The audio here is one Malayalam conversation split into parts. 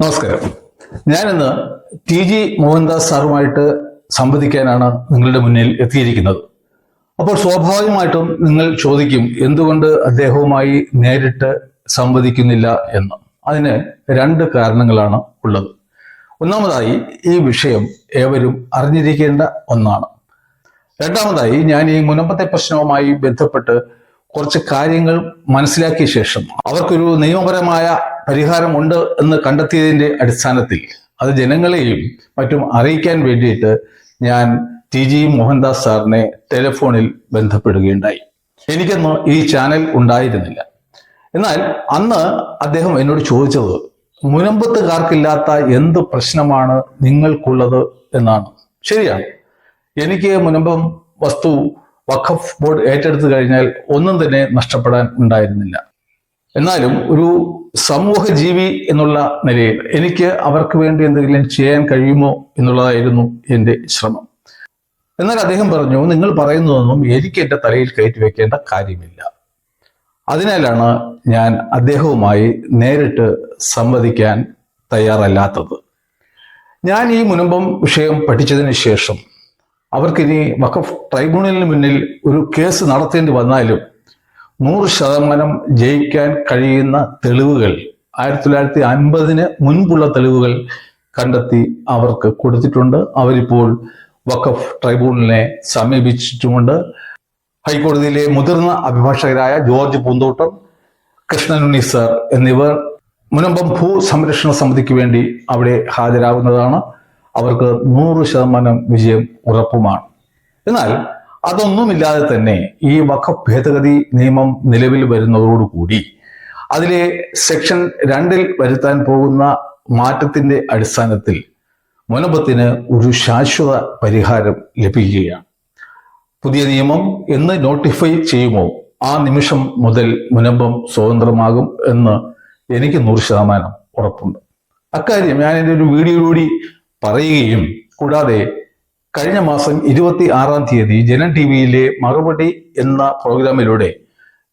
നമസ്കാരം. ഞാനിന്ന് ടി ജി മോഹൻദാസ് സാറുമായിട്ട് സംവദിക്കാനാണ് നിങ്ങളുടെ മുന്നിൽ എത്തിയിരിക്കുന്നത്. അപ്പോൾ സ്വാഭാവികമായിട്ടും നിങ്ങൾ ചോദിക്കും എന്തുകൊണ്ട് അദ്ദേഹവുമായി നേരിട്ട് സംവദിക്കുന്നില്ല എന്ന്. അതിന് രണ്ട് കാരണങ്ങളാണ് ഉള്ളത്. ഒന്നാമതായി ഈ വിഷയം ഏവരും അറിഞ്ഞിരിക്കേണ്ട ഒന്നാണ്. രണ്ടാമതായി ഞാൻ ഈ മുനമ്പത്തെ പ്രശ്നവുമായി ബന്ധപ്പെട്ട് കുറച്ച് കാര്യങ്ങൾ മനസ്സിലാക്കിയ ശേഷം അവർക്കൊരു നിയമപരമായ പരിഹാരമുണ്ട് എന്ന് കണ്ടെത്തിയതിന്റെ അടിസ്ഥാനത്തിൽ അത് ജനങ്ങളെയും മറ്റും അറിയിക്കാൻ വേണ്ടിയിട്ട് ഞാൻ ടി ജി മോഹൻദാസ് സാറിനെ ടെലിഫോണിൽ ബന്ധപ്പെടുകയുണ്ടായി. എനിക്കന്ന് ഈ ചാനൽ ഉണ്ടായിരുന്നില്ല. എന്നാൽ അന്ന് അദ്ദേഹം എന്നോട് ചോദിച്ചത് മുനമ്പത്തുകാർക്കില്ലാത്ത എന്ത് പ്രശ്നമാണ് നിങ്ങൾക്കുള്ളത്? എന്നാണ്. ശരിയാണ്. എനിക്ക് മുനമ്പം വസ്തു വഖഫ് ബോർഡ് ഏറ്റെടുത്തു കഴിഞ്ഞാൽ ഒന്നും തന്നെ നഷ്ടപ്പെടാൻ ഉണ്ടായിരുന്നില്ല. എന്നാലും ഒരു സമൂഹ ജീവി എന്നുള്ള നിലയിൽ എനിക്ക് അവർക്ക് വേണ്ടി എന്തെങ്കിലും ചെയ്യാൻ കഴിയുമോ എന്നുള്ളതായിരുന്നു എന്റെ ശ്രമം. എന്നാൽ അദ്ദേഹം പറഞ്ഞു നിങ്ങൾ പറയുന്നതൊന്നും എനിക്ക് എന്റെ തലയിൽ കയറ്റി വെക്കേണ്ട കാര്യമില്ല. അതിനാലാണ് ഞാൻ അദ്ദേഹവുമായി നേരിട്ട് സംവദിക്കാൻ തയ്യാറല്ലാത്തത്. ഞാൻ ഈ മുനമ്പം വിഷയം പഠിച്ചതിന് ശേഷം അവർക്കിനി വഖഫ് ട്രൈബ്യൂണലിന് മുന്നിൽ ഒരു കേസ് നടത്തേണ്ടി വന്നാലും നൂറ് ശതമാനം ജയിക്കാൻ കഴിയുന്ന തെളിവുകൾ ആയിരത്തി തൊള്ളായിരത്തി അൻപതിന് മുൻപുള്ള തെളിവുകൾ കണ്ടെത്തി അവർക്ക് കൊടുത്തിട്ടുണ്ട്. അവരിപ്പോൾ വഖഫ് ട്രൈബ്യൂണലിനെ സമീപിച്ചിട്ടുമുണ്ട്. ഹൈക്കോടതിയിലെ മുതിർന്ന അഭിഭാഷകരായ ജോർജ് പൂന്തോട്ടം കൃഷ്ണനുണ്ണി സർ എന്നിവർ മുനമ്പം ഭൂ സംരക്ഷണ സമിതിക്ക് വേണ്ടി അവിടെ ഹാജരാകുന്നതാണ്. അവർക്ക് നൂറ് ശതമാനം വിജയം ഉറപ്പുമാണ്. എന്നാൽ അതൊന്നുമില്ലാതെ തന്നെ ഈ വഖഫ് ഭേദഗതി നിയമം നിലവിൽ വരുന്നതോടുകൂടി അതിലെ സെക്ഷൻ രണ്ടിൽ വരുത്താൻ പോകുന്ന മാറ്റത്തിന്റെ അടിസ്ഥാനത്തിൽ മുനമ്പത്തിന് ഒരു ശാശ്വത പരിഹാരം ലഭിക്കുകയാണ്. പുതിയ നിയമം എന്ന് നോട്ടിഫൈ ചെയ്യുമോ? ആ നിമിഷം മുതൽ മുനമ്പം സ്വതന്ത്രമാകും എന്ന് എനിക്ക് നൂറ് ശതമാനം ഉറപ്പുണ്ട്. അക്കാര്യം ഞാൻ എന്റെ ഒരു വീഡിയോയിലൂടെ പറയുകയും കൂടാതെ കഴിഞ്ഞ മാസം ഇരുപത്തി ആറാം തീയതി ജനൻ ടി വിയിലെ മറുപടി എന്ന പ്രോഗ്രാമിലൂടെ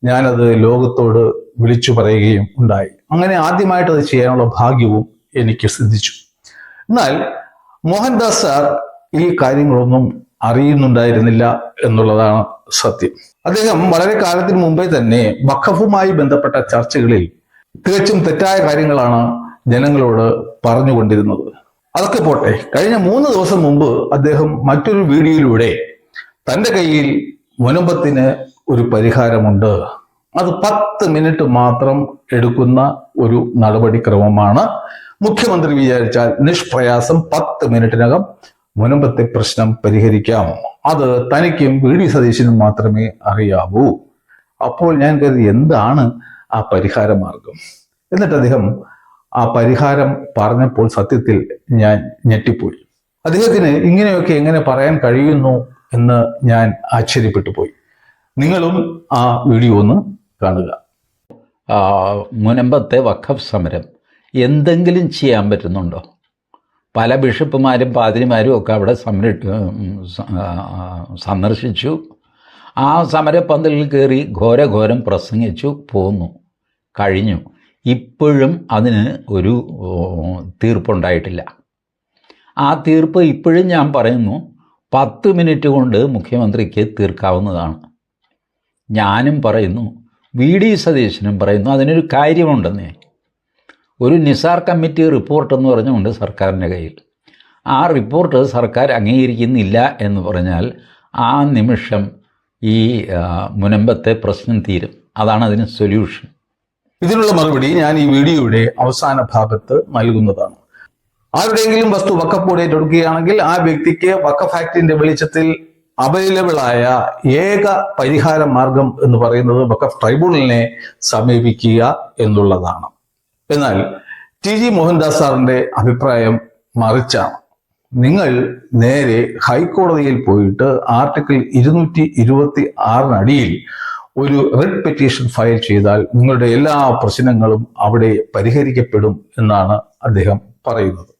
ഞാനത് ലോകത്തോട് വിളിച്ചു പറയുകയും ഉണ്ടായി. അങ്ങനെ ആദ്യമായിട്ട് അത് ചെയ്യാനുള്ള ഭാഗ്യവും എനിക്ക് സിദ്ധിച്ചു. എന്നാൽ മോഹൻദാസ് സാർ ഈ കാര്യങ്ങളൊന്നും അറിയുന്നുണ്ടായിരുന്നില്ല എന്നുള്ളതാണ് സത്യം. അദ്ദേഹം വളരെ കാലത്തിന് മുമ്പേ തന്നെ വഖഫുമായി ബന്ധപ്പെട്ട ചർച്ചകളിൽ തികച്ചും തെറ്റായ കാര്യങ്ങളാണ് ജനങ്ങളോട് പറഞ്ഞുകൊണ്ടിരുന്നത്. അതൊക്കെ പോട്ടെ. കഴിഞ്ഞ മൂന്ന് ദിവസം മുമ്പ് അദ്ദേഹം മറ്റൊരു വീഡിയോയിലൂടെ തന്റെ കയ്യിൽ മുനമ്പത്തിന് ഒരു പരിഹാരമുണ്ട്. അത് പത്ത് മിനിറ്റ് മാത്രം എടുക്കുന്ന ഒരു നടപടിക്രമമാണ് മുഖ്യമന്ത്രി വിചാരിച്ചാൽ നിഷ്പ്രയാസം പത്ത് മിനിറ്റിനകം മുനമ്പത്തെ പ്രശ്നം പരിഹരിക്കാം. അത് തനിക്കും വി ഡി സതീശനും മാത്രമേ അറിയാവൂ. അപ്പോൾ ഞാൻ കരുതി എന്താണ് ആ പരിഹാര മാർഗം എന്നിട്ട് അദ്ദേഹം ആ പരിഹാരം പറഞ്ഞപ്പോൾ സത്യത്തിൽ ഞാൻ ഞെട്ടിപ്പോയി. അദ്ദേഹത്തിന് ഇങ്ങനെയൊക്കെ എങ്ങനെ പറയാൻ കഴിയുന്നു എന്ന് ഞാൻ ആശ്ചര്യപ്പെട്ടു പോയി. നിങ്ങളും ആ വീഡിയോ ഒന്ന് കാണുക. മുനമ്പത്തെ വഖഫ് സമരം എന്തെങ്കിലും ചെയ്യാൻ പറ്റുന്നുണ്ടോ? പല ബിഷപ്പുമാരും പാതിരിമാരും ഒക്കെ അവിടെ സമര സന്ദർശിച്ചു. ആ സമരപ്പന്തലിൽ കയറി ഘോരഘോരം പ്രസംഗിച്ചു പോന്നു കഴിഞ്ഞു. ഇപ്പോഴും അതിന് ഒരു തീർപ്പുണ്ടായിട്ടില്ല. ആ തീർപ്പ് ഇപ്പോഴും ഞാൻ പറയുന്നു പത്ത് മിനിറ്റ് കൊണ്ട് മുഖ്യമന്ത്രിക്ക് തീർക്കാവുന്നതാണ്. ഞാനും പറയുന്നു വി ഡി സതീശനും പറയുന്നു അതിനൊരു കാര്യമുണ്ടെന്നേ. ഒരു നിസാർ കമ്മിറ്റി റിപ്പോർട്ട് എന്ന് പറഞ്ഞുകൊണ്ട് സർക്കാരിന്റെ കയ്യിൽ. ആ റിപ്പോർട്ട് സർക്കാർ അംഗീകരിക്കുന്നില്ല എന്ന് പറഞ്ഞാൽ ആ നിമിഷം ഈ മുനമ്പത്തെ പ്രശ്നം തീരും. അതാണ് അതിന് സൊല്യൂഷൻ. ഇതിനുള്ള മറുപടി ഞാൻ ഈ വീഡിയോയുടെ അവസാന ഭാഗത്ത് നൽകുന്നതാണ്. ആരുടെയെങ്കിലും വസ്തു വക്കപ്പോടെ ഏറ്റെടുക്കുകയാണെങ്കിൽ ആ വ്യക്തിക്ക് വക്കഫ് ആക്ടിന്റെ വെളിച്ചത്തിൽ അവൈലബിൾ ആയ ഏക പരിഹാര മാർഗം എന്ന് പറയുന്നത് വക്കഫ് ട്രൈബ്യൂണലിനെ സമീപിക്കുക എന്നുള്ളതാണ്. എന്നാൽ ടി ജി മോഹൻദാസ് സാറിന്റെ അഭിപ്രായം മറിച്ചാണ്. നിങ്ങൾ നേരെ ഹൈക്കോടതിയിൽ പോയിട്ട് ആർട്ടിക്കിൾ ഇരുന്നൂറ്റി ഇരുപത്തി ആറിനടിയിൽ ഒരു റിട്ട് പെറ്റീഷൻ ഫയൽ ചെയ്താൽ നിങ്ങളുടെ എല്ലാ പ്രശ്നങ്ങളും അവിടെ പരിഹരിക്കപ്പെടും എന്നാണ് അദ്ദേഹം പറയുന്നത്.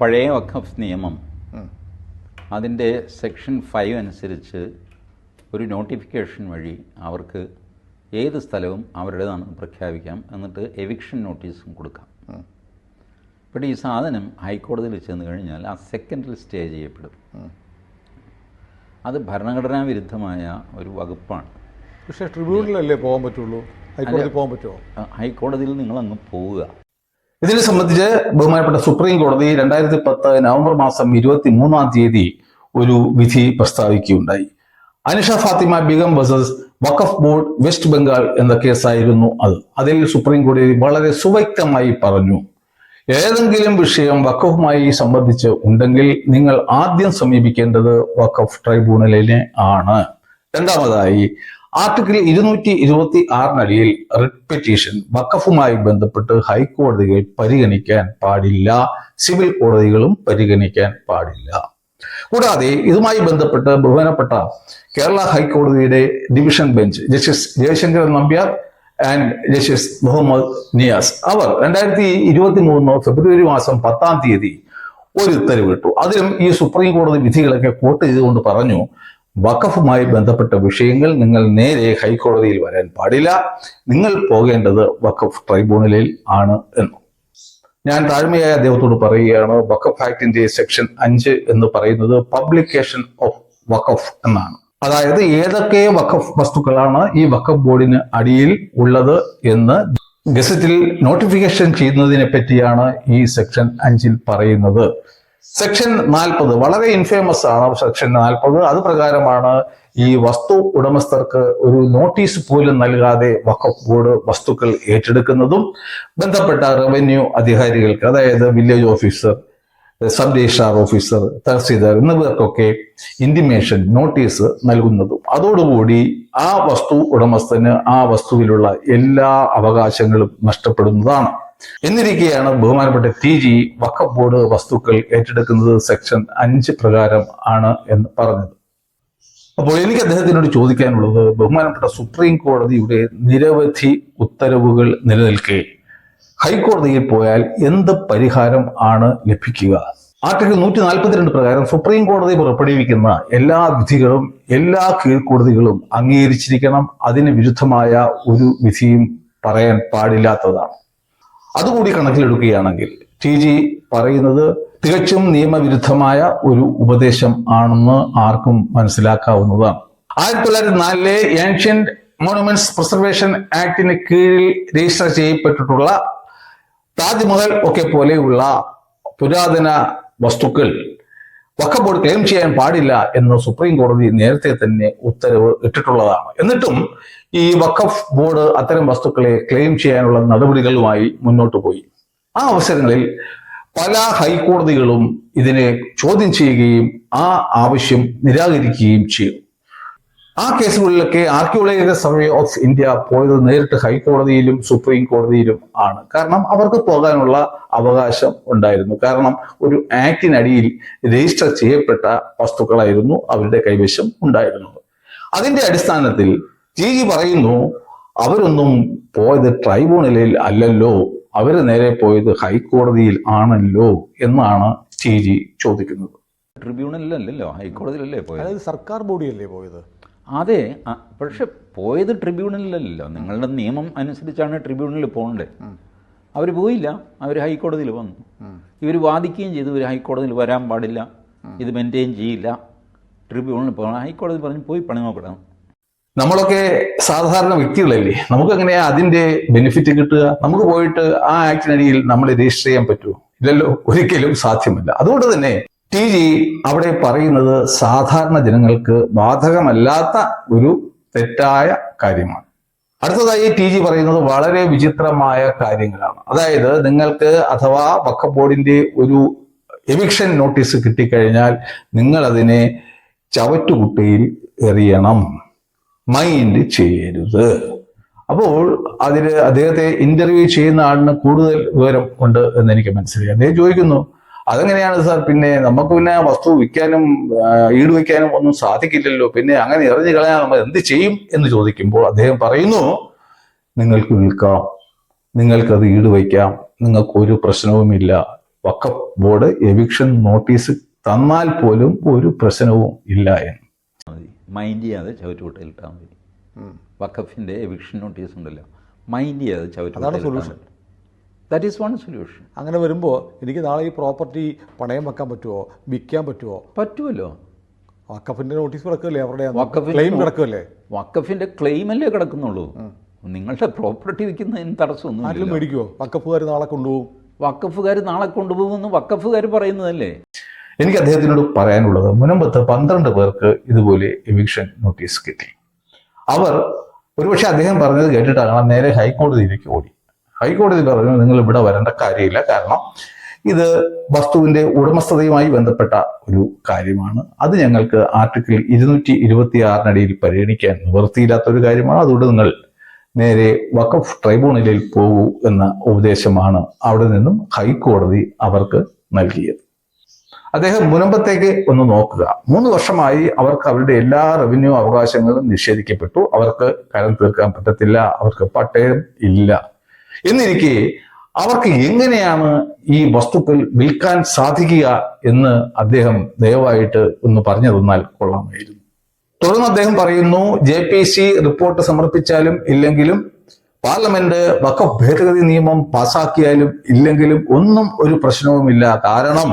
പഴയ വഖഫ് നിയമം അതിന്റെ സെക്ഷൻ ഫൈവ് അനുസരിച്ച് ഒരു നോട്ടിഫിക്കേഷൻ വഴി അവർക്ക് ഏത് സ്ഥലവും അവരുടേതാണെന്ന് പ്രഖ്യാപിക്കാം എന്നിട്ട് എവിക്ഷൻ നോട്ടീസും കൊടുക്കാം. ഇപ്പം ഈ സാധനം ഹൈക്കോടതിയിൽ ചെന്ന് കഴിഞ്ഞാൽ ആ സെക്കൻഡിൽ സ്റ്റേ ചെയ്യപ്പെടും. അത് ഭരണഘടനാ വിരുദ്ധമായ ഒരു വകുപ്പാണ്. പക്ഷേ ട്രിബ്യൂണലല്ലേ പോകാൻ പറ്റുള്ളൂ? ഹൈക്കോടതി പോകാൻ പറ്റുമോ? ഹൈക്കോടതിയിൽ നിങ്ങൾ അങ്ങ് പോവുക. ഇതിനെ സംബന്ധിച്ച് ബഹുമാനപ്പെട്ട സുപ്രീം കോടതി രണ്ടായിരത്തി പത്ത് നവംബർ മാസം ഇരുപത്തി മൂന്നാം തീയതി ഒരു വിധി പ്രസ്താവിക്കുകയുണ്ടായി. Anisha Fathima Begum versus Waqf board West Bengal എന്ന കേസായിരുന്നു അത്. അതിൽ സുപ്രീം കോടതി വളരെ സുവ്യക്തമായി പറഞ്ഞു ഏതെങ്കിലും വിഷയം വഖഫുമായി സംബന്ധിച്ച് ഉണ്ടെങ്കിൽ നിങ്ങൾ ആദ്യം സമീപിക്കേണ്ടത് വഖഫ് ട്രൈബ്യൂണലിനെ ആണ്. രണ്ടാമതായി ആർട്ടിക്കിൾ ഇരുന്നൂറ്റി ഇരുപത്തി ആറിനടിയിൽ റിട്ട് പെറ്റീഷൻ വക്കഫുമായി ബന്ധപ്പെട്ട് ഹൈക്കോടതികൾ പരിഗണിക്കാൻ പാടില്ല. സിവിൽ കോടതികളും പരിഗണിക്കാൻ പാടില്ല. കൂടാതെ ഇതുമായി ബന്ധപ്പെട്ട് ബഹുമാനപ്പെട്ട കേരള ഹൈക്കോടതിയുടെ division bench justice Jayasankaran Nambiar and justice Muhammad Niyas അവർ രണ്ടായിരത്തി ഇരുപത്തി മൂന്ന് ഫെബ്രുവരി മാസം പത്താം തീയതി ഒരു ഉത്തരവിട്ടു. അതിലും ഈ സുപ്രീം കോടതി വിധികളൊക്കെ കോട്ട് ചെയ്തുകൊണ്ട് പറഞ്ഞു വഖഫുമായി ബന്ധപ്പെട്ട വിഷയങ്ങൾ നിങ്ങൾ നേരെ ഹൈക്കോടതിയിൽ വരാൻ പാടില്ല. നിങ്ങൾ പോകേണ്ടത് വഖഫ് ട്രൈബ്യൂണലിൽ ആണ് എന്ന്. ഞാൻ താഴ്മയായ അദ്ദേഹത്തോട് പറയുകയാണ് വഖഫ് ആക്ടിന്റെ സെക്ഷൻ അഞ്ച് എന്ന് പറയുന്നത് പബ്ലിക്കേഷൻ ഓഫ് വഖഫ് എന്നാണ്. അതായത് ഏതൊക്കെ വഖഫ് വസ്തുക്കളാണ് ഈ വഖഫ് ബോർഡിന് അടിയിൽ ഉള്ളത് എന്ന് ഗസറ്റിൽ നോട്ടിഫിക്കേഷൻ ചെയ്യുന്നതിനെ പറ്റിയാണ് ഈ സെക്ഷൻ അഞ്ചിൽ പറയുന്നത്. സെക്ഷൻ നാൽപ്പത് വളരെ ഇൻഫേമസ് ആണ് സെക്ഷൻ നാൽപ്പത്. അത് പ്രകാരമാണ് ഈ വസ്തു ഉടമസ്ഥർക്ക് ഒരു നോട്ടീസ് പോലും നൽകാതെ വഖഫ് ബോർഡ് വസ്തുക്കൾ ഏറ്റെടുക്കുന്നതും ബന്ധപ്പെട്ട റവന്യൂ അധികാരികൾക്ക് അതായത് village officer sub registrar officer tahsildar എന്നിവർക്കൊക്കെ intimation notice നൽകുന്നതും. അതോടുകൂടി ആ വസ്തു ഉടമസ്ഥന് ആ വസ്തുവിലുള്ള എല്ലാ അവകാശങ്ങളും നഷ്ടപ്പെടുന്നതാണ്. എന്നിരിക്കെയാണ് ബഹുമാനപ്പെട്ട ടി ജി വഖഫ് ബോർഡ് വസ്തുക്കൾ ഏറ്റെടുക്കുന്നത് സെക്ഷൻ അഞ്ച് പ്രകാരം ആണ് എന്ന് പറഞ്ഞത്. അപ്പോൾ എനിക്ക് അദ്ദേഹത്തിനോട് ചോദിക്കാനുള്ളത് ബഹുമാനപ്പെട്ട സുപ്രീം കോടതിയുടെ നിരവധി ഉത്തരവുകൾ നിലനിൽക്കെ ഹൈക്കോടതിയിൽ പോയാൽ എന്ത് പരിഹാരം ആണ് ലഭിക്കുക? ആർട്ടിക്കിൾ നൂറ്റി നാൽപ്പത്തിരണ്ട് പ്രകാരം സുപ്രീം കോടതി പുറപ്പെടുവിക്കുന്ന എല്ലാ വിധികളും എല്ലാ കീഴ്ക്കോടതികളും അംഗീകരിച്ചിരിക്കണം. അതിന് വിരുദ്ധമായ ഒരു വിധിയും പറയാൻ പാടില്ലാത്തതാണ്. അതുകൂടി കണക്കിലെടുക്കുകയാണെങ്കിൽ ടി ജി പറയുന്നത് തികച്ചും നിയമവിരുദ്ധമായ ഒരു ഉപദേശം ആണെന്ന് ആർക്കും മനസ്സിലാക്കാവുന്നതാണ്. ആയിരത്തി തൊള്ളായിരത്തി നാലിലെ ഏൻഷ്യന്റ് മോണുമെന്റ്സ് പ്രിസർവേഷൻ ആക്ടിന് കീഴിൽ രജിസ്റ്റർ ചെയ്യപ്പെട്ടിട്ടുള്ള താജ്മഹൽ ഒക്കെ പോലെയുള്ള പുരാതന വസ്തുക്കൾ വഖഫ് ക്ലെയിം ചെയ്യാൻ പാടില്ല എന്ന് സുപ്രീം കോടതി നേരത്തെ തന്നെ ഉത്തരവ് ഇട്ടിട്ടുള്ളതാണ്. എന്നിട്ടും ഈ വഖഫ് ബോർഡ് അത്തരം വസ്തുക്കളെ ക്ലെയിം ചെയ്യാനുള്ള നടപടികളുമായി മുന്നോട്ട് പോയി. ആ അവസരങ്ങളിൽ പല ഹൈക്കോടതികളും ഇതിനെ ചോദ്യം ചെയ്യുകയും ആ ആവശ്യം നിരാകരിക്കുകയും ചെയ്തു. ആ കേസുകളിലൊക്കെ ആർക്കിയോളജിക്കൽ സർവേ ഓഫ് ഇന്ത്യ പോയത് നേരിട്ട് ഹൈക്കോടതിയിലും സുപ്രീം കോടതിയിലും ആണ്. കാരണം അവർക്ക് പോകാനുള്ള അവകാശം ഉണ്ടായിരുന്നു. കാരണം ഒരു ആക്ടിനടിയിൽ രജിസ്റ്റർ ചെയ്യപ്പെട്ട വസ്തുക്കളായിരുന്നു അവരുടെ കൈവശം ഉണ്ടായിരുന്നത്. അതിന്റെ അടിസ്ഥാനത്തിൽ ടി ജി പറയുന്നു അവരൊന്നും പോയത് ട്രൈബ്യൂണലിൽ അല്ലല്ലോ അവർ നേരെ പോയത് ഹൈക്കോടതിയിൽ ആണല്ലോ എന്നാണ് ടി ജി ചോദിക്കുന്നത്. ട്രിബ്യൂണലിലല്ലല്ലോ ഹൈക്കോടതിയിലല്ലേ പോയത്? അതായത് സർക്കാർ ബോഡിയല്ലേ പോയത്? അതെ പക്ഷെ പോയത് ട്രിബ്യൂണലിലല്ലോ നിങ്ങളുടെ നിയമം അനുസരിച്ചാണ് ട്രിബ്യൂണലിൽ പോകേണ്ടത് അവർ പോയില്ല അവർ ഹൈക്കോടതിയിൽ വന്നു. ഇവർ വാദിക്കുകയും ചെയ്തു ഇവർ ഹൈക്കോടതിയിൽ വരാൻ പാടില്ല ഇത് മെയിന്റെയിൻ ചെയ്യില്ല. ട്രിബ്യൂണലിൽ പോകണം. ഹൈക്കോടതി പറഞ്ഞ് പോയി പണി നോക്കണം നമ്മളൊക്കെ സാധാരണ വ്യക്തികളല്ലേ? നമുക്ക് എങ്ങനെയാ അതിന്റെ ബെനിഫിറ്റ് കിട്ടുക? നമുക്ക് പോയിട്ട് ആ ആക്ടിനടിയിൽ നമ്മൾ രജിസ്റ്റർ ചെയ്യാൻ പറ്റുമോ? ഇല്ലല്ലോ ഒരിക്കലും സാധ്യമല്ല. അതുകൊണ്ട് തന്നെ ടി ജി അവിടെ പറയുന്നത് സാധാരണ ജനങ്ങൾക്ക് ബാധകമല്ലാത്ത ഒരു തെറ്റായ കാര്യമാണ്. അടുത്തതായി ടി ജി പറയുന്നത് വളരെ വിചിത്രമായ കാര്യങ്ങളാണ്. അതായത് നിങ്ങൾക്ക് അഥവാ വക്ക ബോർഡിന്റെ ഒരു എവിക്ഷൻ നോട്ടീസ് കിട്ടിക്കഴിഞ്ഞാൽ നിങ്ങൾ അതിനെ ചവറ്റുകുട്ടയിൽ എറിയണം. മൈൻഡ് ചെയ്യരുത്. അപ്പോൾ അതിൽ അദ്ദേഹത്തെ ഇന്റർവ്യൂ ചെയ്യുന്ന ആളിന് കൂടുതൽ വിവരം ഉണ്ട് എന്ന് എനിക്ക് മനസ്സിലായി. അദ്ദേഹം ചോദിക്കുന്നു അതെങ്ങനെയാണ് സാർ? പിന്നെ നമുക്ക് പിന്നെ വസ്തു വിൽക്കാനും ഈട് വയ്ക്കാനും ഒന്നും സാധിക്കില്ലല്ലോ. പിന്നെ അങ്ങനെ എറിഞ്ഞു കളയാൻ നമ്മൾ എന്ത് ചെയ്യും? എന്ന് ചോദിക്കുമ്പോൾ അദ്ദേഹം പറയുന്നു നിങ്ങൾക്ക് വിൽക്കാം നിങ്ങൾക്കത് ഈട് വയ്ക്കാം നിങ്ങൾക്ക് ഒരു പ്രശ്നവുമില്ല വക്കപ്പ് ബോർഡ് എവിക്ഷൻ നോട്ടീസ് തന്നാൽ പോലും ഒരു പ്രശ്നവും ഇല്ല എന്ന്. മൈൻഡ് ചെയ്യാതെ ചവറ്റുകുട്ടയിലിട്ടാൽ മതി. വഖഫിന്റെ എവിക്ഷൻ നോട്ടീസ് ഉണ്ടല്ലോ. മൈൻഡ് ചെയ്യാതെ ചവറ്റുകുട്ടയിൽ ദാറ്റ് ഈസ് വൺ സൊല്യൂഷൻ അങ്ങനെ വരുമ്പോൾ എനിക്ക് നാളെ ഈ പ്രോപ്പർട്ടി പണയം വെക്കാൻ പറ്റുമോ വിൽക്കാൻ പറ്റുമോ പറ്റുമല്ലോ വക്കഫിന്റെ നോട്ടീസ് കിടക്കുമല്ലേ അവരുടെ ക്ലെയിം കിടക്കുമല്ലേ വക്കഫിന്റെ ക്ലെയിമല്ലേ കിടക്കുന്നുള്ളൂ. നിങ്ങളുടെ പ്രോപ്പർട്ടി വിൽക്കുന്നതിന് തടസ്സമൊന്നും തടസ്സമൊന്നും മേടിക്കുമോ വക്കഫുകാർ നാളെ കൊണ്ടുപോകും. വക്കഫുകാർ നാളെ കൊണ്ടുപോകുമെന്ന് വക്കഫുകാർ പറയുന്നതല്ലേ? എനിക്ക് അദ്ദേഹത്തിനോട് പറയാനുള്ളത് മുനമ്പത്ത് പന്ത്രണ്ട് പേർക്ക് ഇതുപോലെ എവിക്ഷൻ നോട്ടീസ് കിട്ടി. അവർ ഒരുപക്ഷെ അദ്ദേഹം പറഞ്ഞത് കേട്ടിട്ടാണ് നേരെ ഹൈക്കോടതിയിലേക്ക് ഓടി. ഹൈക്കോടതി പറഞ്ഞു നിങ്ങൾ ഇവിടെ വരേണ്ട കാര്യമില്ല. കാരണം ഇത് വസ്തുവിന്റെ ഉടമസ്ഥതയുമായി ബന്ധപ്പെട്ട ഒരു കാര്യമാണ്. അത് ഞങ്ങൾക്ക് ആർട്ടിക്കിൾ ഇരുന്നൂറ്റി ഇരുപത്തി ആറിനടിയിൽ പരിഗണിക്കാൻ നിവൃത്തിയില്ലാത്ത ഒരു കാര്യമാണ്. അതുകൊണ്ട് നിങ്ങൾ നേരെ വഖഫ് ട്രൈബ്യൂണലിൽ പോകൂ എന്ന ഉപദേശമാണ് അവിടെ നിന്നും ഹൈക്കോടതി അവർക്ക് നൽകിയത്. അദ്ദേഹം മുനമ്പത്തേക്ക് ഒന്ന് നോക്കുക. മൂന്ന് വർഷമായി അവർക്ക് അവരുടെ എല്ലാ റവന്യൂ അവകാശങ്ങളും നിഷേധിക്കപ്പെട്ടു. അവർക്ക് കരം തീർക്കാൻ പറ്റത്തില്ല. അവർക്ക് പട്ടയം ഇല്ല. എന്നിരിക്കെ അവർക്ക് എങ്ങനെയാണ് ഈ വസ്തുക്കൾ വിൽക്കാൻ സാധിക്കുക എന്ന് അദ്ദേഹം ദയവായിട്ട് ഒന്ന് പറഞ്ഞു തന്നാൽ കൊള്ളാമായിരുന്നു. തുടർന്ന് അദ്ദേഹം പറയുന്നു ജെ റിപ്പോർട്ട് സമർപ്പിച്ചാലും ഇല്ലെങ്കിലും പാർലമെന്റ് വഖഫ് ഭേദഗതി നിയമം പാസാക്കിയാലും ഇല്ലെങ്കിലും ഒന്നും ഒരു പ്രശ്നവുമില്ല. കാരണം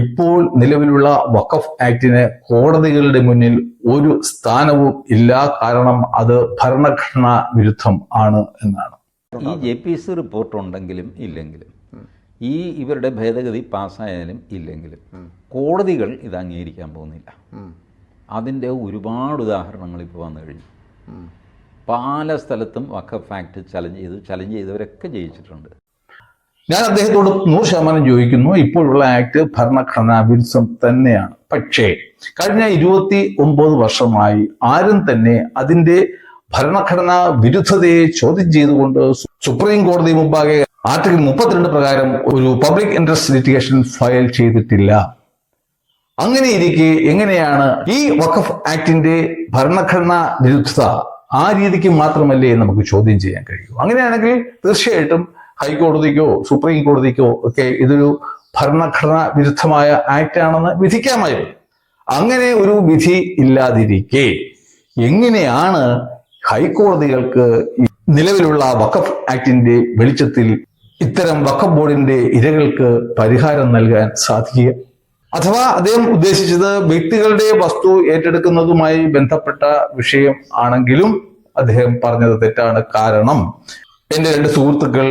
ഇപ്പോൾ നിലവിലുള്ള വഖഫ് ആക്ടിന് കോടതികളുടെ മുന്നിൽ ഒരു സ്ഥാനവും ഇല്ല. കാരണം അത് ഭരണഘടനാ വിരുദ്ധം ആണ് എന്നാണ്. ഈ ജെ പി സി റിപ്പോർട്ട് ഉണ്ടെങ്കിലും ഇല്ലെങ്കിലും ഈ ഇവരുടെ ഭേദഗതി പാസ്സായാലും ഇല്ലെങ്കിലും കോടതികൾ ഇത് അംഗീകരിക്കാൻ പോകുന്നില്ല. അതിന്റെ ഒരുപാട് ഉദാഹരണങ്ങൾ ഇപ്പോൾ വന്നു കഴിഞ്ഞു. പല സ്ഥലത്തും വഖഫ് ആക്ട് ചലഞ്ച് ചെയ്തു ചലഞ്ച് ചെയ്തവരൊക്കെ ജയിച്ചിട്ടുണ്ട്. ഞാൻ അദ്ദേഹത്തോട് നൂറ് ശതമാനം ചോദിക്കുന്നു ഇപ്പോഴുള്ള ആക്ട് ഭരണഘടനാ വിരുദ്ധം തന്നെയാണ്. പക്ഷേ കഴിഞ്ഞ ഇരുപത്തി ഒമ്പത് വർഷമായി ആരും തന്നെ അതിന്റെ ഭരണഘടനാ വിരുദ്ധതയെ ചോദ്യം ചെയ്തുകൊണ്ട് സുപ്രീം കോടതി മുമ്പാകെ ആർട്ടിക്കിൾ മുപ്പത്തിരണ്ട് പ്രകാരം ഒരു പബ്ലിക് ഇൻട്രസ്റ്റ് ലിറ്റിഗേഷൻ ഫയൽ ചെയ്തിട്ടില്ല. അങ്ങനെ ഇരിക്കെ എങ്ങനെയാണ് ഈ വഖഫ് ആക്ടിന്റെ ഭരണഘടനാ വിരുദ്ധത ആ രീതിക്ക് മാത്രമല്ലേ നമുക്ക് ചോദ്യം ചെയ്യാൻ കഴിയൂ. അങ്ങനെയാണെങ്കിൽ തീർച്ചയായിട്ടും ഹൈക്കോടതിക്കോ സുപ്രീം കോടതിക്കോ ഒക്കെ ഇതൊരു ഭരണഘടനാ വിരുദ്ധമായ ആക്ട് ആണെന്ന് വിധിക്കാമായിരുന്നു. അങ്ങനെ ഒരു വിധി ഇല്ലാതിരിക്കെ എങ്ങനെയാണ് ഹൈക്കോടതികൾക്ക് നിലവിലുള്ള വഖഫ് ആക്ടിന്റെ വെളിച്ചത്തിൽ ഇത്തരം വഖഫ് ബോർഡിന്റെ ഇരകൾക്ക് പരിഹാരം നൽകാൻ സാധിക്കുക? അഥവാ അദ്ദേഹം ഉദ്ദേശിച്ചത് വ്യക്തികളുടെ വസ്തു ഏറ്റെടുക്കുന്നതുമായി ബന്ധപ്പെട്ട വിഷയം ആണെങ്കിലും അദ്ദേഹം പറഞ്ഞത് തെറ്റാണ്. കാരണം എന്റെ രണ്ട് സുഹൃത്തുക്കൾ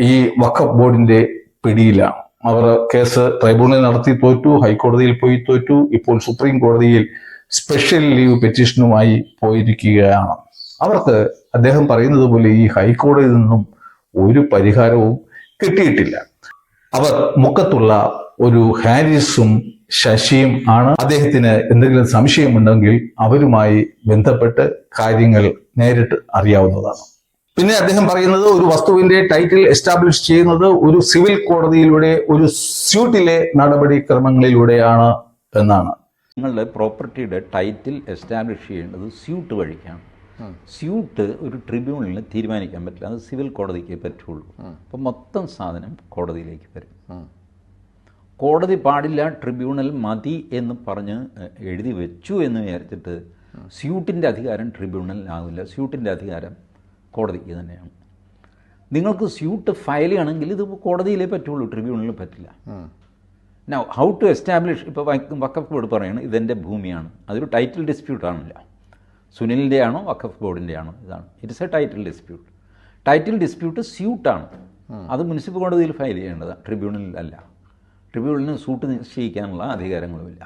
ഈ വഖഫ് ബോർഡിന്റെ പിടിയിലാണ്. അവർ കേസ് ട്രൈബ്യൂണൽ നടത്തി തോറ്റു ഹൈക്കോടതിയിൽ പോയി തോറ്റു ഇപ്പോൾ സുപ്രീം കോടതിയിൽ സ്പെഷ്യൽ ലീവ് പെറ്റീഷനുമായി പോയിരിക്കുകയാണ്. അവർക്ക് അദ്ദേഹം പറയുന്നത് പോലെ ഈ ഹൈക്കോടതിയിൽ നിന്നും ഒരു പരിഹാരവും കിട്ടിയിട്ടില്ല. അവർ മുക്കത്തുള്ള ഒരു ഹാരിസും ശശിയും ആണ്. അദ്ദേഹത്തിന് എന്തെങ്കിലും സംശയമുണ്ടെങ്കിൽ അവരുമായി ബന്ധപ്പെട്ട് കാര്യങ്ങൾ നേരിട്ട് അറിയാവുന്നതാണ്. പിന്നെ അദ്ദേഹം പറയുന്നത് ഒരു വസ്തുവിന്റെ ടൈറ്റിൽ എസ്റ്റാബ്ലിഷ് ചെയ്യുന്നത് ഒരു സിവിൽ കോടതിയിലൂടെ ഒരു സ്യൂട്ടിലെ നടപടിക്രമങ്ങളിലൂടെയാണ് എന്നാണ്. നിങ്ങളുടെ പ്രോപ്പർട്ടിയുടെ ടൈറ്റിൽ എസ്റ്റാബ്ലിഷ് ചെയ്യേണ്ടത് സ്യൂട്ട് വഴിക്കാണ്. സ്യൂട്ട് ഒരു ട്രിബ്യൂണലിന് തീരുമാനിക്കാൻ പറ്റില്ല. അത് സിവിൽ കോടതിക്ക് പറ്റുള്ളൂ. അപ്പം മൊത്തം സാധനം കോടതിയിലേക്ക് വരും. കോടതി പാടില്ല ട്രിബ്യൂണൽ മതി എന്ന് പറഞ്ഞ് എഴുതി വെച്ചു എന്ന് വിചാരിച്ചിട്ട് സ്യൂട്ടിന്റെ അധികാരം ട്രിബ്യൂണലിനാകില്ല സ്യൂട്ടിന്റെ അധികാരം കോടതിക്ക് തന്നെയാണ്. നിങ്ങൾക്ക് സ്യൂട്ട് ഫയൽ ചെയ്യണമെങ്കിൽ ഇത് കോടതിയിലേ പറ്റുള്ളൂ ട്രിബ്യൂണലിൽ പറ്റില്ല. നൗ ഹൗ ടു എസ്റ്റാബ്ലിഷ് ഇപ്പോൾ വക്കഫ് ബോർഡ് പറയുന്നത് ഇതെന്റെ ഭൂമിയാണ്. അതൊരു ടൈറ്റിൽ ഡിസ്പ്യൂട്ട് ആണല്ല. സുനിലിന്റെ ആണോ വക്കഫ് ബോർഡിന്റെ ആണോ ഇതാണ് it's a title dispute title dispute സ്യൂട്ടാണ് അത് മുനിസിപ്പൽ കോടതിയിൽ ഫയൽ ചെയ്യേണ്ടതാണ് ട്രിബ്യൂണലിൽ അല്ല. ട്രിബ്യൂണലിന് സൂട്ട് നിശ്ചയിക്കാനുള്ള അധികാരങ്ങളുമില്ല.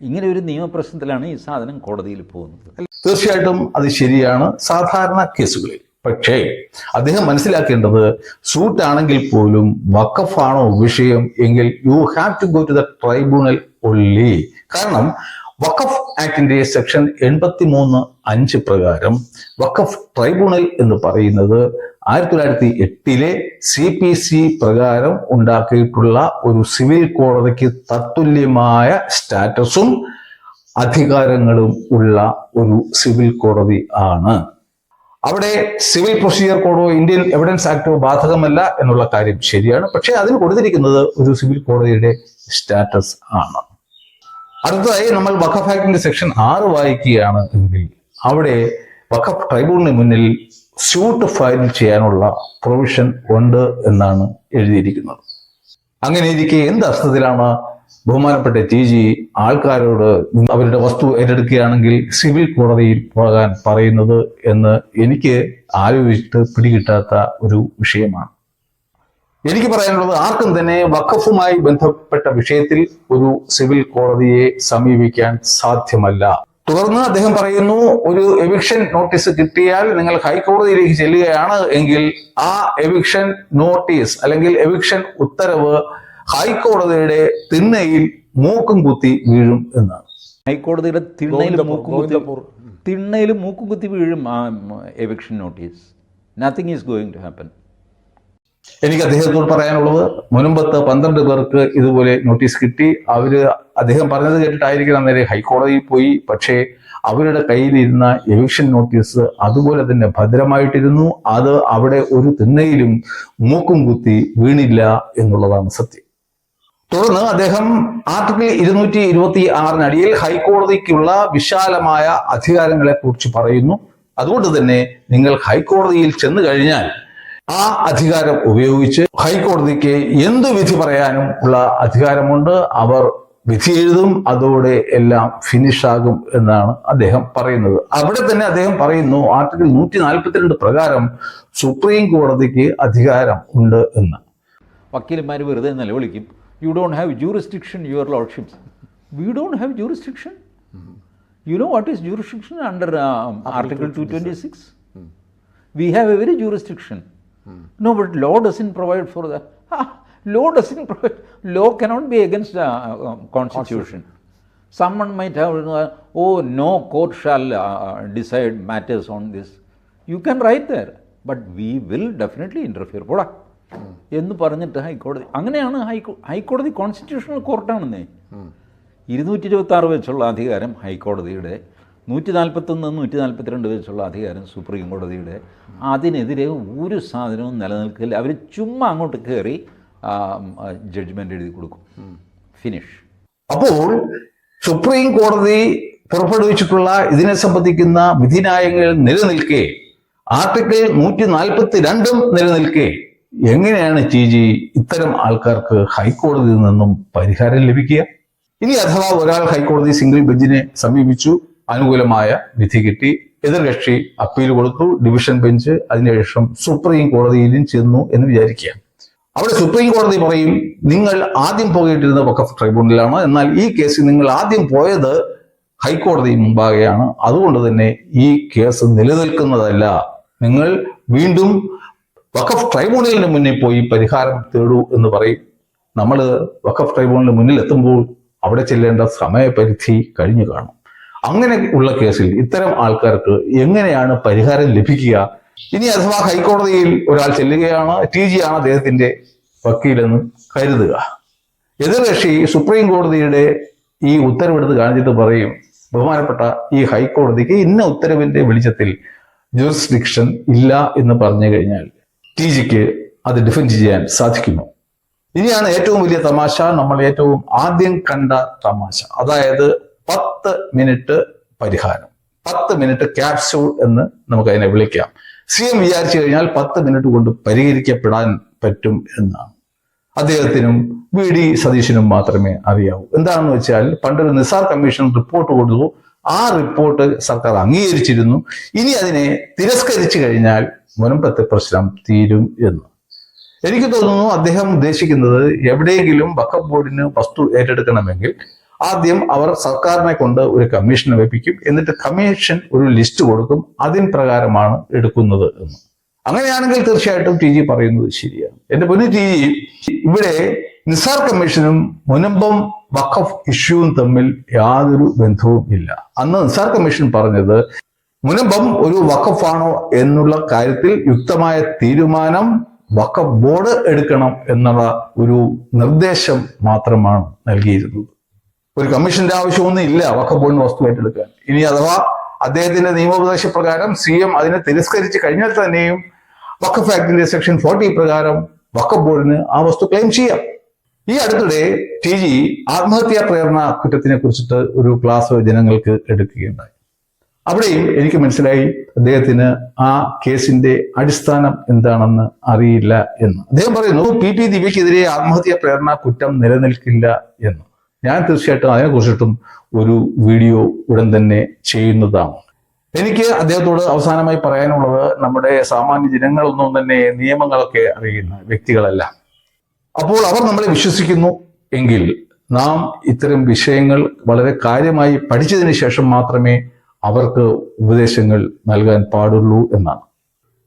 ഇങ്ങനെ ഒരു നിയമപ്രശ്നത്തിലാണ് ഈ സാധനം കോടതിയിൽ പോകുന്നത്. തീർച്ചയായിട്ടും അത് ശരിയാണ് സാധാരണ കേസുകളിൽ. പക്ഷേ അദ്ദേഹം മനസ്സിലാക്കേണ്ടത് സൂട്ട് ആണെങ്കിൽ പോലും വക്കഫാണോ വിഷയം എങ്കിൽ you have to go to the tribunal only കാരണം വഖഫ് ആക്ടിന്റെ സെക്ഷൻ എൺപത്തി മൂന്ന് അഞ്ച് പ്രകാരം വഖഫ് ട്രൈബ്യൂണൽ എന്ന് പറയുന്നത് ആയിരത്തി തൊള്ളായിരത്തി എട്ടിലെ സി പി സി പ്രകാരം ഉണ്ടാക്കിയിട്ടുള്ള ഒരു സിവിൽ കോടതിക്ക് തത്തുല്യമായ സ്റ്റാറ്റസും അധികാരങ്ങളും ഉള്ള ഒരു സിവിൽ കോടതി ആണ്. അവിടെ സിവിൽ പ്രൊസീജിയർ കോഡോ ഇന്ത്യൻ എവിഡൻസ് ആക്ടോ ബാധകമല്ല എന്നുള്ള കാര്യം ശരിയാണ്. പക്ഷേ അതിന് കൊടുത്തിരിക്കുന്നത് ഒരു സിവിൽ കോടതിയുടെ സ്റ്റാറ്റസ് ആണ്. അടുത്തതായി നമ്മൾ വഖഫ് ആക്ടിന്റെ സെക്ഷൻ ആറ് വായിക്കുകയാണ് എങ്കിൽ അവിടെ വഖഫ് ട്രൈബ്യൂണലിന് മുന്നിൽ സ്യൂട്ട് ഫയൽ ചെയ്യാനുള്ള പ്രൊവിഷൻ ഉണ്ട് എന്നാണ് എഴുതിയിരിക്കുന്നത്. അങ്ങനെ ഇരിക്കെ എന്ത് അർത്ഥത്തിലാണ് ബഹുമാനപ്പെട്ട ടി ജി ആൾക്കാരോട് അവരുടെ വസ്തു ഏറ്റെടുക്കുകയാണെങ്കിൽ സിവിൽ കോടതിയിൽ പോകാൻ പറയുന്നത് എന്ന് എനിക്ക് ആലോചിച്ചിട്ട് പിടികിട്ടാത്ത ഒരു വിഷയമാണ്. എനിക്ക് പറയാനുള്ളത് ആർക്കും തന്നെ വഖഫുമായി ബന്ധപ്പെട്ട വിഷയത്തിൽ ഒരു സിവിൽ കോടതിയെ സമീപിക്കാൻ സാധ്യമല്ല. തുടർന്ന് അദ്ദേഹം പറയുന്നു ഒരു എവിക്ഷൻ നോട്ടീസ് കിട്ടിയാൽ നിങ്ങൾ ഹൈക്കോടതിയിലേക്ക് ചെല്ലുകയാണ് എങ്കിൽ ആ എവിക്ഷൻ നോട്ടീസ് അല്ലെങ്കിൽ എവിക്ഷൻ ഉത്തരവ് ഹൈക്കോടതിയുടെ തിണ്ണയിൽ മൂക്കും കുത്തി വീഴും എന്നാണ്. ഹൈക്കോടതിയുടെ തിണ്ണയിൽ മൂക്കും കുത്തി. തിണ്ണയിൽ മൂക്കും കുത്തി വീഴും ആ eviction notice nothing is going to happen എനിക്ക് അദ്ദേഹത്തോട് പറയാനുള്ളത് മുൻപത്ത് പന്ത്രണ്ട് പേർക്ക് ഇതുപോലെ നോട്ടീസ് കിട്ടി. അവർ അദ്ദേഹം പറഞ്ഞത് കേട്ടിട്ടായിരിക്കണം നേരെ ഹൈക്കോടതിയിൽ പോയി. പക്ഷേ അവരുടെ കയ്യിലിരുന്ന എവിക്ഷൻ നോട്ടീസ് അതുപോലെ തന്നെ ഭദ്രമായിട്ടിരുന്നു. അത് അവിടെ ഒരു തിണ്ണയിലും മൂക്കും കുത്തി വീണില്ല എന്നുള്ളതാണ് സത്യം. തുടർന്ന് അദ്ദേഹം ആർട്ടിക്കിൾ ഇരുന്നൂറ്റി ഇരുപത്തി ആറിനടിയിൽ ഹൈക്കോടതിക്കുള്ള വിശാലമായ അധികാരങ്ങളെ കുറിച്ച് പറയുന്നു. അതുകൊണ്ട് തന്നെ നിങ്ങൾ ഹൈക്കോടതിയിൽ ചെന്നു കഴിഞ്ഞാൽ ആ അധികാരം ഉപയോഗിച്ച് ഹൈക്കോടതിക്ക് എന്ത് വിധി പറയാനും ഉള്ള അധികാരമുണ്ട്. അവർ വിധി എഴുതും അതോടെ എല്ലാം ഫിനിഷ് ആകും എന്നാണ് അദ്ദേഹം പറയുന്നത്. അവിടെ തന്നെ അദ്ദേഹം പറയുന്നു ആർട്ടിക്കിൾ നൂറ്റി നാൽപ്പത്തിരണ്ട് പ്രകാരം സുപ്രീം കോടതിക്ക് അധികാരം ഉണ്ട് എന്ന്. വക്കീലന്മാർ വെറുതെ നിലവിളിക്കും you don't have jurisdiction your lordships we don't have jurisdiction you know what is jurisdiction under article two twenty six we have a very but no but law doesn't provide for the law doesn't provide law cannot be against constitution someone might have uh, oh no court shall uh, decide matters on this. You can write there but we will definitely interfere. പോടാ. എന്ന് പറഞ്ഞിട്ട് ഹൈക്കോടതി അങ്ങനെയാണ് ഹൈക്കോ ഹൈക്കോടതി കോൺസ്റ്റിറ്റ്യൂഷണൽ കോർട്ടാണെന്നേ ഇരുന്നൂറ്റി ഇരുപത്തി ആറ് വെച്ചുള്ള അധികാരം ഹൈക്കോടതിയുടെ നൂറ്റി നാൽപ്പത്തൊന്ന് നൂറ്റി നാൽപ്പത്തിരണ്ട് വെച്ചുള്ള അധികാരം സുപ്രീം കോടതിയുടെ. അതിനെതിരെ ഒരു സാധനവും നിലനിൽക്കില്ല. അവർ ചുമ്മാ അങ്ങോട്ട് കയറി ജഡ്ജ്മെന്റ് എഴുതി കൊടുക്കും. ഫിനിഷ് അപ്പോൾ സുപ്രീം കോടതി പുറപ്പെടുവിച്ചിട്ടുള്ള ഇതിനെ സംബന്ധിക്കുന്ന വിധിന്യായങ്ങൾ നിലനിൽക്കെ ആർട്ടിക്കിൾ നൂറ്റി നാൽപ്പത്തി രണ്ടും നിലനിൽക്കെ. എങ്ങനെയാണ് ചീജി ഇത്തരം ആൾക്കാർക്ക് ഹൈക്കോടതിയിൽ നിന്നും പരിഹാരം ലഭിക്കുക? ഇനി അഥവാ ഒരാൾ ഹൈക്കോടതി സിംഗിൾ ബെഞ്ചിനെ സമീപിച്ചു അനുകൂലമായ വിധി കിട്ടി. എതിർകക്ഷി അപ്പീൽ കൊടുത്തു. ഡിവിഷൻ ബെഞ്ച് അതിനുശേഷം സുപ്രീം കോടതിയിലും ചെന്നു എന്ന് വിചാരിക്കുക. അവിടെ സുപ്രീം കോടതി പറയും നിങ്ങൾ ആദ്യം പോയിട്ടിരുന്ന വഖഫ് ട്രൈബ്യൂണലാണ് എന്നാൽ ഈ കേസിൽ നിങ്ങൾ ആദ്യം പോയത് ഹൈക്കോടതി മുമ്പാകെയാണ്. അതുകൊണ്ട് തന്നെ ഈ കേസ് നിലനിൽക്കുന്നതല്ല. നിങ്ങൾ വീണ്ടും വഖഫ് ട്രൈബ്യൂണലിന് മുന്നിൽ പോയി പരിഹാരം തേടൂ എന്ന് പറയും. നമ്മൾ വഖഫ് ട്രൈബ്യൂണലിന് മുന്നിൽ എത്തുമ്പോൾ അവിടെ ചെല്ലേണ്ട സമയപരിധി കഴിഞ്ഞു കാണും. അങ്ങനെ ഉള്ള കേസിൽ ഇത്തരം ആൾക്കാർക്ക് എങ്ങനെയാണ് പരിഹാരം ലഭിക്കുക? ഇനി അഥവാ ഹൈക്കോടതിയിൽ ഒരാൾ ചെല്ലുകയാണ് ടി ജി ആണ് അദ്ദേഹത്തിന്റെ വക്കീലെന്ന് കരുതുക. എതിർകക്ഷി സുപ്രീം കോടതിയുടെ ഈ ഉത്തരവെടുത്ത് കാണിച്ചിട്ട് പറയും ബഹുമാനപ്പെട്ട ഈ ഹൈക്കോടതിക്ക് ഇന്ന ഉത്തരവിന്റെ വെളിച്ചത്തിൽ ജൂറിസ്ഡിക്ഷൻ ഇല്ല എന്ന് പറഞ്ഞു കഴിഞ്ഞാൽ ടി ജിക്ക് അത് ഡിഫെൻഡ് ചെയ്യാൻ സാധിക്കുമോ? ഇനിയാണ് ഏറ്റവും വലിയ തമാശ നമ്മൾ ഏറ്റവും ആദ്യം കണ്ട തമാശ. അതായത് പത്ത് മിനിറ്റ് പരിഹാരം. പത്ത് മിനിറ്റ് ക്യാപ്സ്യൂൾ എന്ന് നമുക്ക് അതിനെ വിളിക്കാം. സി എം വിചാരിച്ചു കഴിഞ്ഞാൽ പത്ത് മിനിറ്റ് കൊണ്ട് പരിഹരിക്കപ്പെടാൻ പറ്റും എന്നാണ്. അദ്ദേഹത്തിനും വി ഡി സതീശനും മാത്രമേ അറിയാവൂ. എന്താണെന്ന് വെച്ചാൽ പണ്ടൊരു നിസാർ കമ്മീഷൻ റിപ്പോർട്ട് കൊടുത്തു. ആ റിപ്പോർട്ട് സർക്കാർ അംഗീകരിച്ചിരുന്നു. ഇനി അതിനെ തിരസ്കരിച്ചു കഴിഞ്ഞാൽ മുനമ്പത്തെ പ്രശ്നം തീരും എന്ന്. എനിക്ക് തോന്നുന്നു അദ്ദേഹം ഉദ്ദേശിക്കുന്നത് എവിടെയെങ്കിലും വഖഫ് ബോർഡിന് വസ്തു ഏറ്റെടുക്കണമെങ്കിൽ ആദ്യം അവർ സർക്കാരിനെ കൊണ്ട് ഒരു കമ്മീഷൻ വെപ്പിക്കും എന്നിട്ട് കമ്മീഷൻ ഒരു ലിസ്റ്റ് കൊടുക്കും. അതിൻ പ്രകാരമാണ് എടുക്കുന്നത് എന്ന്. അങ്ങനെയാണെങ്കിൽ തീർച്ചയായിട്ടും ടി ജി പറയുന്നത് ശരിയാണ്. എന്റെ പൊന്നു ടി ജി ഇവിടെ നിസാർ കമ്മീഷനും മുനമ്പം വഖഫ് ഇഷ്യൂവും തമ്മിൽ യാതൊരു ബന്ധവും ഇല്ല. അന്ന് നിസാർ കമ്മീഷൻ പറഞ്ഞത് മുനമ്പം ഒരു വഖഫാണോ എന്നുള്ള കാര്യത്തിൽ യുക്തമായ തീരുമാനം വഖഫ് ബോർഡ് എടുക്കണം എന്നുള്ള ഒരു നിർദ്ദേശം മാത്രമാണ് നൽകിയിരുന്നത്. ഒരു കമ്മീഷന്റെ ആവശ്യമൊന്നും ഇല്ല. വഖഫ് ബോർഡിന് വസ്തു ഏറ്റെടുക്കാൻ. ഇനി അഥവാ അദ്ദേഹത്തിന്റെ നിയമോപദേശ പ്രകാരം സി എം അതിനെ തിരസ്കരിച്ച് കഴിഞ്ഞാൽ തന്നെയും വഖഫ് ആക്ടിന്റെ സെക്ഷൻ ഫോർട്ടി പ്രകാരം വഖഫ് ബോർഡിന് ആ വസ്തു ക്ലെയിം ചെയ്യാം. ഈ അടുത്തിടെ ടി ജി ആത്മഹത്യാ പ്രേരണ കുറ്റത്തിനെ കുറിച്ചിട്ട് ഒരു ക്ലാസ് ജനങ്ങൾക്ക് എടുക്കുകയുണ്ടായി. അവിടെയും എനിക്ക് മനസ്സിലായി അദ്ദേഹത്തിന് ആ കേസിന്റെ അടിസ്ഥാനം എന്താണെന്ന് അറിയില്ല എന്ന്. അദ്ദേഹം പറയുന്നു പി ടി ദിവ്യക്കെതിരെ ആത്മഹത്യാ പ്രേരണ കുറ്റം നിലനിൽക്കില്ല എന്ന്. ഞാൻ തീർച്ചയായിട്ടും അതിനെക്കുറിച്ചിട്ടും ഒരു വീഡിയോ ഉടൻ തന്നെ ചെയ്യുന്നതാണ്. എനിക്ക് അദ്ദേഹത്തോട് അവസാനമായി പറയാനുള്ളത് നമ്മുടെ സാമാന്യ ജനങ്ങളൊന്നും തന്നെ നിയമങ്ങളൊക്കെ അറിയുന്ന വ്യക്തികളല്ല. അപ്പോൾ അവർ നമ്മളെ വിശ്വസിക്കുന്നു എങ്കിൽ നാം ഇത്തരം വിഷയങ്ങൾ വളരെ കാര്യമായി പഠിച്ചതിന് ശേഷം മാത്രമേ അവർക്ക് ഉപദേശങ്ങൾ നൽകാൻ പാടുള്ളൂ എന്നാണ്.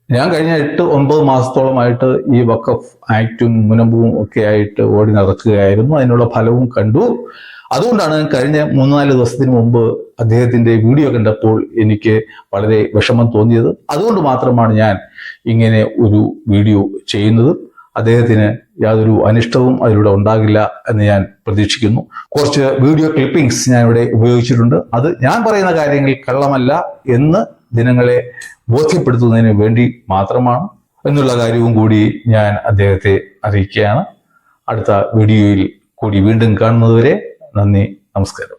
ഞാൻ കഴിഞ്ഞ എട്ട് ഒമ്പത് മാസത്തോളമായിട്ട് ഈ വക്കഫ് ആക്റ്റും മുനമ്പും ഒക്കെ ആയിട്ട് ഓടി നടക്കുകയായിരുന്നു. അതിനുള്ള ഫലവും കണ്ടു. അതുകൊണ്ടാണ് കഴിഞ്ഞ മൂന്നാൽ ദിവസത്തിന് മുമ്പ് അദ്ദേഹത്തിന്റെ വീഡിയോ കണ്ടപ്പോൾ എനിക്ക് വളരെ വിഷമം തോന്നിയത്. അതുകൊണ്ട് മാത്രമാണ് ഞാൻ ഇങ്ങനെ ഒരു വീഡിയോ ചെയ്യുന്നത്. അദ്ദേഹത്തിന് യാതൊരു അനിഷ്ടവും അതിലൂടെ ഉണ്ടാകില്ല എന്ന് ഞാൻ പ്രതീക്ഷിക്കുന്നു. കുറച്ച് വീഡിയോ ക്ലിപ്പിംഗ്സ് ഞാൻ ഇവിടെ ഉപയോഗിച്ചിട്ടുണ്ട്. അത് ഞാൻ പറയുന്ന കാര്യങ്ങൾ കള്ളമല്ല എന്ന് ജനങ്ങളെ ബോധ്യപ്പെടുത്തുന്നതിന് വേണ്ടി മാത്രമാണ് എന്നുള്ള കാര്യവും കൂടി ഞാൻ അദ്ദേഹത്തെ അറിയിക്കുകയാണ്. അടുത്ത വീഡിയോയിൽ കൂടി വീണ്ടും കാണുന്നതുവരെ നന്ദി നമസ്കാരം.